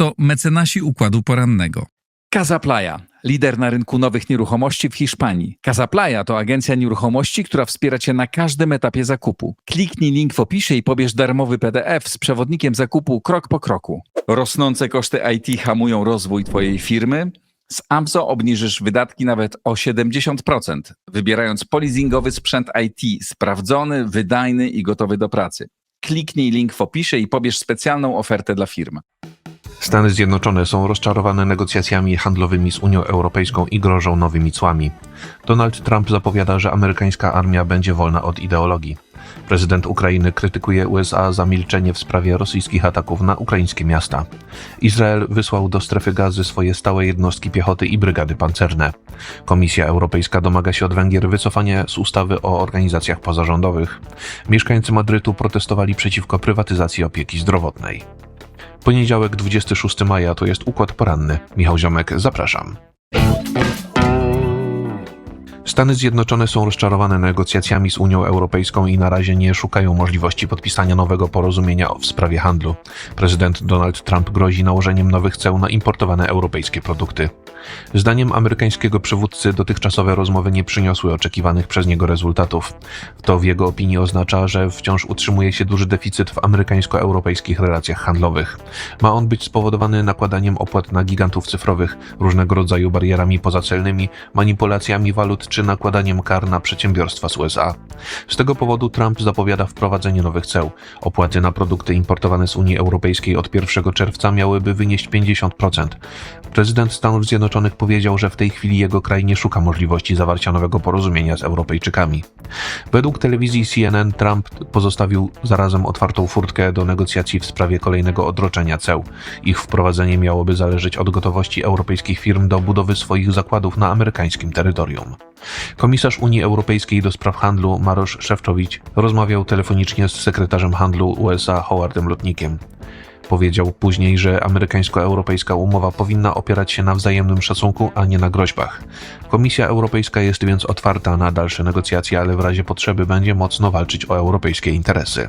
A oto mecenasi układu porannego. Casaplaya, lider na rynku nowych nieruchomości w Hiszpanii. Casaplaya to agencja nieruchomości, która wspiera Cię na każdym etapie zakupu. Kliknij link w opisie i pobierz darmowy PDF z przewodnikiem zakupu krok po kroku. Rosnące koszty IT hamują rozwój Twojej firmy? Z AMZO obniżysz wydatki nawet o 70%, wybierając polizingowy sprzęt IT sprawdzony, wydajny i gotowy do pracy. Kliknij link w opisie i pobierz specjalną ofertę dla firm. Stany Zjednoczone są rozczarowane negocjacjami handlowymi z Unią Europejską i grożą nowymi cłami. Donald Trump zapowiada, że amerykańska armia będzie wolna od ideologii. Prezydent Ukrainy krytykuje USA za milczenie w sprawie rosyjskich ataków na ukraińskie miasta. Izrael wysłał do strefy gazy swoje stałe jednostki piechoty i brygady pancerne. Komisja Europejska domaga się od Węgier wycofania z ustawy o organizacjach pozarządowych. Mieszkańcy Madrytu protestowali przeciwko prywatyzacji opieki zdrowotnej. Poniedziałek 26 maja to jest układ poranny. Michał Ziomek, zapraszam. Stany Zjednoczone są rozczarowane negocjacjami z Unią Europejską i na razie nie szukają możliwości podpisania nowego porozumienia w sprawie handlu. Prezydent Donald Trump grozi nałożeniem nowych ceł na importowane europejskie produkty. Zdaniem amerykańskiego przywódcy dotychczasowe rozmowy nie przyniosły oczekiwanych przez niego rezultatów. To w jego opinii oznacza, że wciąż utrzymuje się duży deficyt w amerykańsko-europejskich relacjach handlowych. Ma on być spowodowany nakładaniem opłat na gigantów cyfrowych, różnego rodzaju barierami pozacelnymi, manipulacjami walut czy nakładaniem kar na przedsiębiorstwa z USA. Z tego powodu Trump zapowiada wprowadzenie nowych ceł. Opłaty na produkty importowane z Unii Europejskiej od 1 czerwca miałyby wynieść 50%. Prezydent Stanów Zjednoczonych powiedział, że w tej chwili jego kraj nie szuka możliwości zawarcia nowego porozumienia z Europejczykami. Według telewizji CNN Trump pozostawił zarazem otwartą furtkę do negocjacji w sprawie kolejnego odroczenia ceł. Ich wprowadzenie miałoby zależeć od gotowości europejskich firm do budowy swoich zakładów na amerykańskim terytorium. Komisarz Unii Europejskiej do spraw handlu Marosz Szewczowicz rozmawiał telefonicznie z sekretarzem handlu USA Howardem Lutnikiem. Powiedział później, że amerykańsko-europejska umowa powinna opierać się na wzajemnym szacunku, a nie na groźbach. Komisja Europejska jest więc otwarta na dalsze negocjacje, ale w razie potrzeby będzie mocno walczyć o europejskie interesy.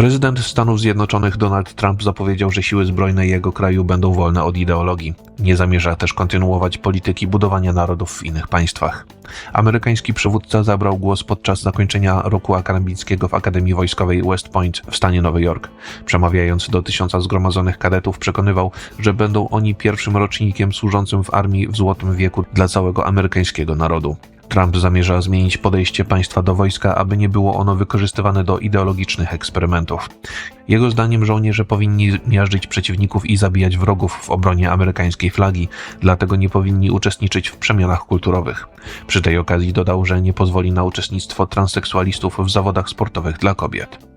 Prezydent Stanów Zjednoczonych Donald Trump zapowiedział, że siły zbrojne jego kraju będą wolne od ideologii. Nie zamierza też kontynuować polityki budowania narodów w innych państwach. Amerykański przywódca zabrał głos podczas zakończenia roku akademickiego w Akademii Wojskowej West Point w stanie Nowy Jork. Przemawiając do tysiąca zgromadzonych kadetów, przekonywał, że będą oni pierwszym rocznikiem służącym w armii w złotym wieku dla całego amerykańskiego narodu. Trump zamierza zmienić podejście państwa do wojska, aby nie było ono wykorzystywane do ideologicznych eksperymentów. Jego zdaniem żołnierze powinni miażdżyć przeciwników i zabijać wrogów w obronie amerykańskiej flagi, dlatego nie powinni uczestniczyć w przemianach kulturowych. Przy tej okazji dodał, że nie pozwoli na uczestnictwo transseksualistów w zawodach sportowych dla kobiet.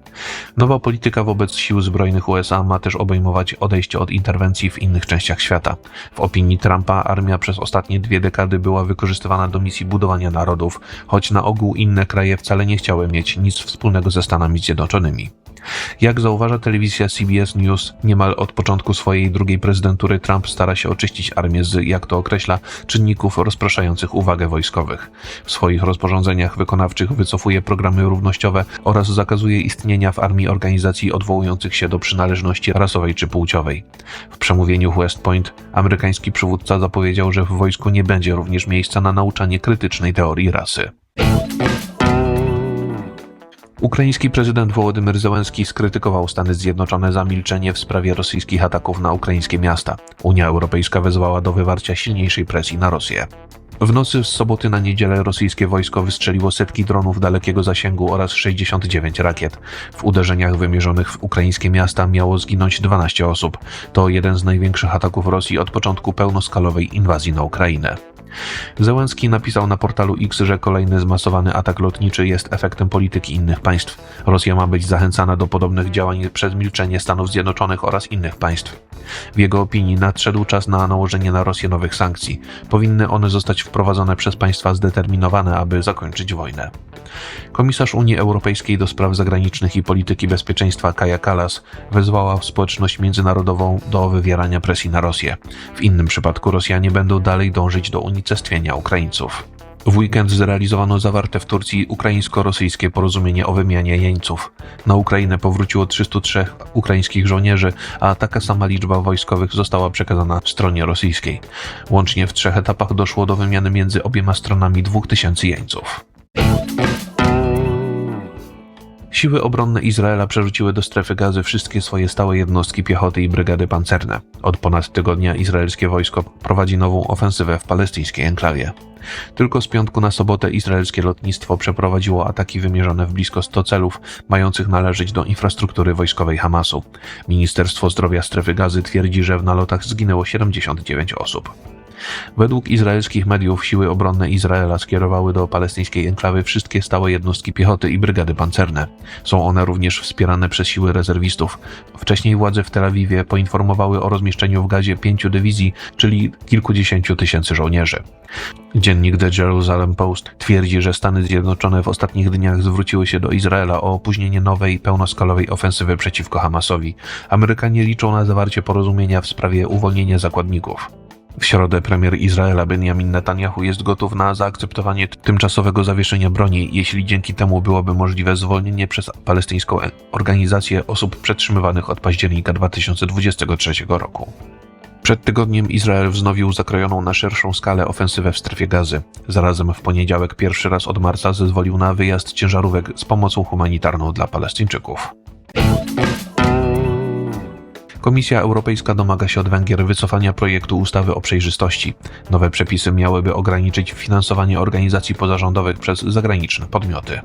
Nowa polityka wobec sił zbrojnych USA ma też obejmować odejście od interwencji w innych częściach świata. W opinii Trumpa armia przez ostatnie dwie dekady była wykorzystywana do misji budowania narodów, choć na ogół inne kraje wcale nie chciały mieć nic wspólnego ze Stanami Zjednoczonymi. Jak zauważa telewizja CBS News, niemal od początku swojej drugiej prezydentury Trump stara się oczyścić armię z, jak to określa, czynników rozpraszających uwagę wojskowych. W swoich rozporządzeniach wykonawczych wycofuje programy równościowe oraz zakazuje istnienia w armii organizacji odwołujących się do przynależności rasowej czy płciowej. W przemówieniu w West Point amerykański przywódca zapowiedział, że w wojsku nie będzie również miejsca na nauczanie krytycznej teorii rasy. Ukraiński prezydent Wołodymyr Zełenski skrytykował Stany Zjednoczone za milczenie w sprawie rosyjskich ataków na ukraińskie miasta. Unia Europejska wezwała do wywarcia silniejszej presji na Rosję. W nocy z soboty na niedzielę rosyjskie wojsko wystrzeliło setki dronów dalekiego zasięgu oraz 69 rakiet. W uderzeniach wymierzonych w ukraińskie miasta miało zginąć 12 osób. To jeden z największych ataków Rosji od początku pełnoskalowej inwazji na Ukrainę. Zełenski napisał na portalu X, że kolejny zmasowany atak lotniczy jest efektem polityki innych państw. Rosja ma być zachęcana do podobnych działań przez milczenie Stanów Zjednoczonych oraz innych państw. W jego opinii nadszedł czas na nałożenie na Rosję nowych sankcji. Powinny one zostać wprowadzone przez państwa zdeterminowane, aby zakończyć wojnę. Komisarz Unii Europejskiej do spraw zagranicznych i polityki bezpieczeństwa Kaja Kallas wezwała społeczność międzynarodową do wywierania presji na Rosję. W innym przypadku Rosjanie będą dalej dążyć do unicestwienia Ukraińców. W weekend zrealizowano zawarte w Turcji ukraińsko-rosyjskie porozumienie o wymianie jeńców. Na Ukrainę powróciło 303 ukraińskich żołnierzy, a taka sama liczba wojskowych została przekazana stronie rosyjskiej. Łącznie w trzech etapach doszło do wymiany między obiema stronami 2000 jeńców. Siły obronne Izraela przerzuciły do strefy gazy wszystkie swoje stałe jednostki piechoty i brygady pancerne. Od ponad tygodnia izraelskie wojsko prowadzi nową ofensywę w palestyńskiej enklawie. Tylko z piątku na sobotę izraelskie lotnictwo przeprowadziło ataki wymierzone w blisko 100 celów, mających należeć do infrastruktury wojskowej Hamasu. Ministerstwo Zdrowia strefy gazy twierdzi, że w nalotach zginęło 79 osób. Według izraelskich mediów siły obronne Izraela skierowały do palestyńskiej enklawy wszystkie stałe jednostki piechoty i brygady pancerne. Są one również wspierane przez siły rezerwistów. Wcześniej władze w Tel Awiwie poinformowały o rozmieszczeniu w gazie pięciu dywizji, czyli kilkudziesięciu tysięcy żołnierzy. Dziennik The Jerusalem Post twierdzi, że Stany Zjednoczone w ostatnich dniach zwróciły się do Izraela o opóźnienie nowej, pełnoskalowej ofensywy przeciwko Hamasowi. Amerykanie liczą na zawarcie porozumienia w sprawie uwolnienia zakładników. W środę premier Izraela Benjamin Netanyahu jest gotów na zaakceptowanie tymczasowego zawieszenia broni, jeśli dzięki temu byłoby możliwe zwolnienie przez palestyńską organizację osób przetrzymywanych od października 2023 roku. Przed tygodniem Izrael wznowił zakrojoną na szerszą skalę ofensywę w strefie gazy. Zarazem w poniedziałek pierwszy raz od marca zezwolił na wyjazd ciężarówek z pomocą humanitarną dla Palestyńczyków. Komisja Europejska domaga się od Węgier wycofania projektu ustawy o przejrzystości. Nowe przepisy miałyby ograniczyć finansowanie organizacji pozarządowych przez zagraniczne podmioty.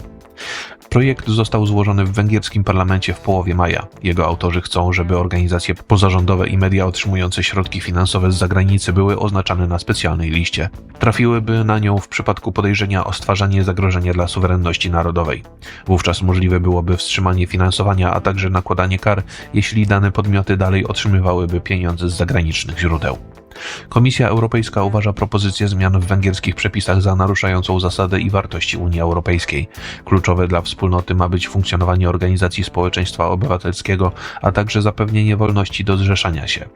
Projekt został złożony w węgierskim parlamencie w połowie maja. Jego autorzy chcą, żeby organizacje pozarządowe i media otrzymujące środki finansowe z zagranicy były oznaczane na specjalnej liście. Trafiłyby na nią w przypadku podejrzenia o stwarzanie zagrożenia dla suwerenności narodowej. Wówczas możliwe byłoby wstrzymanie finansowania, a także nakładanie kar, jeśli dane podmioty dalej otrzymywałyby pieniądze z zagranicznych źródeł. Komisja Europejska uważa propozycję zmian w węgierskich przepisach za naruszającą zasady i wartości Unii Europejskiej. Kluczowe dla wspólnoty ma być funkcjonowanie organizacji społeczeństwa obywatelskiego, a także zapewnienie wolności do zrzeszania się.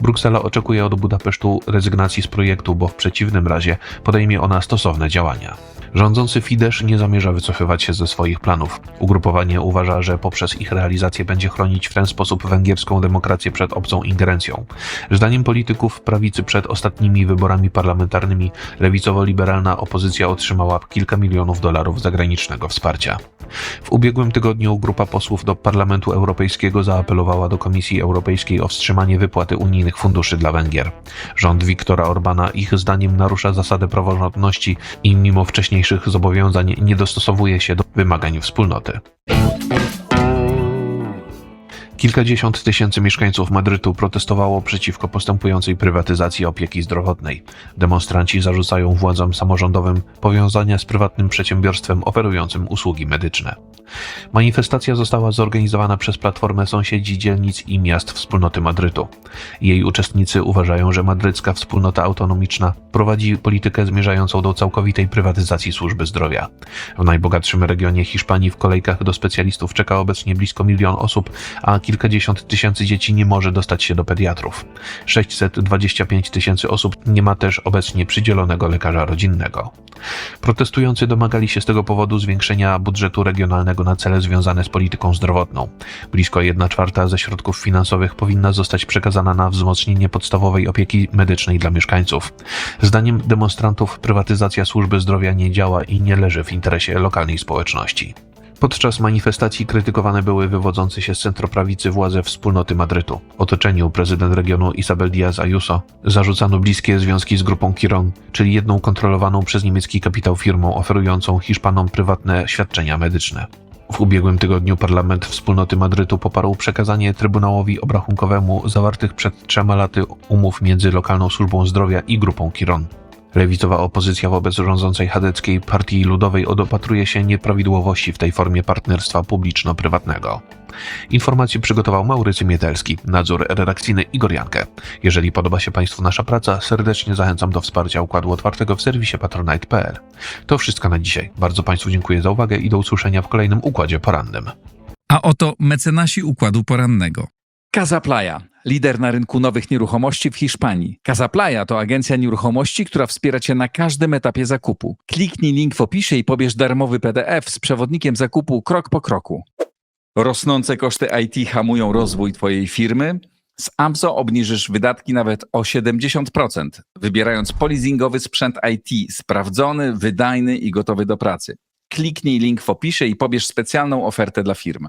Bruksela oczekuje od Budapesztu rezygnacji z projektu, bo w przeciwnym razie podejmie ona stosowne działania. Rządzący Fidesz nie zamierza wycofywać się ze swoich planów. Ugrupowanie uważa, że poprzez ich realizację będzie chronić w ten sposób węgierską demokrację przed obcą ingerencją. Zdaniem polityków prawicy przed ostatnimi wyborami parlamentarnymi lewicowo-liberalna opozycja otrzymała kilka milionów dolarów zagranicznego wsparcia. W ubiegłym tygodniu grupa posłów do Parlamentu Europejskiego zaapelowała do Komisji Europejskiej o wstrzymanie wypłaty unijnych funduszy dla Węgier. Rząd Viktora Orbana ich zdaniem narusza zasadę praworządności i mimo wcześniejszych zobowiązań nie dostosowuje się do wymagań wspólnoty. Kilkadziesiąt tysięcy mieszkańców Madrytu protestowało przeciwko postępującej prywatyzacji opieki zdrowotnej. Demonstranci zarzucają władzom samorządowym powiązania z prywatnym przedsiębiorstwem oferującym usługi medyczne. Manifestacja została zorganizowana przez Platformę Sąsiedzi Dzielnic i Miast Wspólnoty Madrytu. Jej uczestnicy uważają, że madrycka wspólnota autonomiczna prowadzi politykę zmierzającą do całkowitej prywatyzacji służby zdrowia. W najbogatszym regionie Hiszpanii w kolejkach do specjalistów czeka obecnie blisko milion osób, a kilkadziesiąt tysięcy dzieci nie może dostać się do pediatrów. 625 tysięcy osób nie ma też obecnie przydzielonego lekarza rodzinnego. Protestujący domagali się z tego powodu zwiększenia budżetu regionalnego na cele związane z polityką zdrowotną. Blisko 1 czwarta ze środków finansowych powinna zostać przekazana na wzmocnienie podstawowej opieki medycznej dla mieszkańców. Zdaniem demonstrantów prywatyzacja służby zdrowia nie działa i nie leży w interesie lokalnej społeczności. Podczas manifestacji krytykowane były wywodzące się z centroprawicy władze wspólnoty Madrytu. Otoczeniu prezydent regionu Isabel Díaz Ayuso zarzucano bliskie związki z grupą Kiron, czyli jedną kontrolowaną przez niemiecki kapitał firmą oferującą Hiszpanom prywatne świadczenia medyczne. W ubiegłym tygodniu parlament wspólnoty Madrytu poparł przekazanie Trybunałowi Obrachunkowemu zawartych przed trzema laty umów między lokalną służbą zdrowia i grupą Kiron. Lewicowa opozycja wobec rządzącej chadeckiej Partii Ludowej odopatruje się nieprawidłowości w tej formie partnerstwa publiczno-prywatnego. Informację przygotował Maurycy Mietelski, nadzór redakcyjny Igor Jankę. Jeżeli podoba się Państwu nasza praca, serdecznie zachęcam do wsparcia Układu Otwartego w serwisie patronite.pl. To wszystko na dzisiaj. Bardzo Państwu dziękuję za uwagę i do usłyszenia w kolejnym Układzie Porannym. A oto mecenasi Układu Porannego. Casa Playa, lider na rynku nowych nieruchomości w Hiszpanii. Casaplaya to agencja nieruchomości, która wspiera Cię na każdym etapie zakupu. Kliknij link w opisie i pobierz darmowy PDF z przewodnikiem zakupu krok po kroku. Rosnące koszty IT hamują rozwój Twojej firmy? Z Amzo obniżysz wydatki nawet o 70%, wybierając polizingowy sprzęt IT sprawdzony, wydajny i gotowy do pracy. Kliknij link w opisie i pobierz specjalną ofertę dla firm.